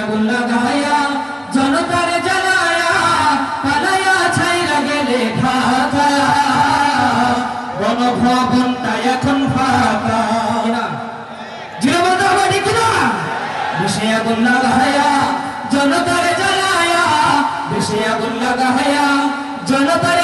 আগুন লাগায়া, জনতার জ্বালায়া, পালায়া, ছাইরা গেলে ঢাকা গণভবনটা এখন ফাঁকা। জিরবাদাবাড়ি আগুন লাগায়া, জনতার জ্বালায়া, বেশি আগুন লাগায়া, জনতার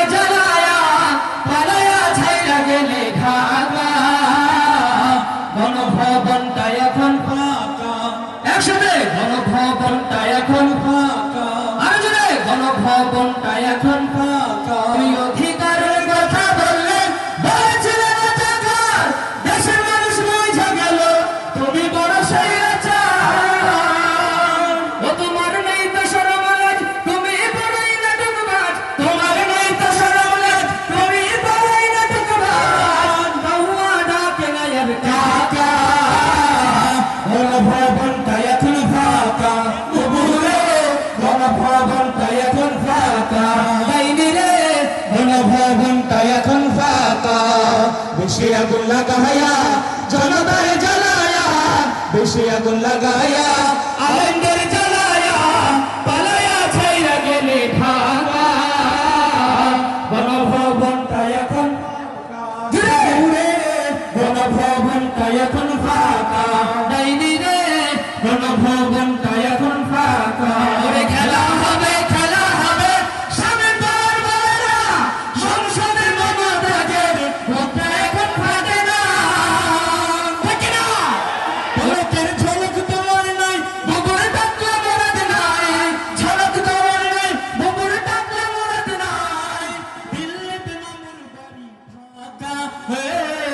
গণভবনটা এখন ফাঁকা গণভবনটা এখন ফাঁকা। বাইনি রে গণভবনটা এখন ফাঁকা। বেশি আগুন লাগায়া জনতার জ্বালায়া বেশি আগুন লাগায়া আলেন্দের জ্বালায়া পালায়া ছাইরা গেলে ঢাকা। গণভবনটা এখন জুড়ে গণভবনটা এখন ফাঁকা।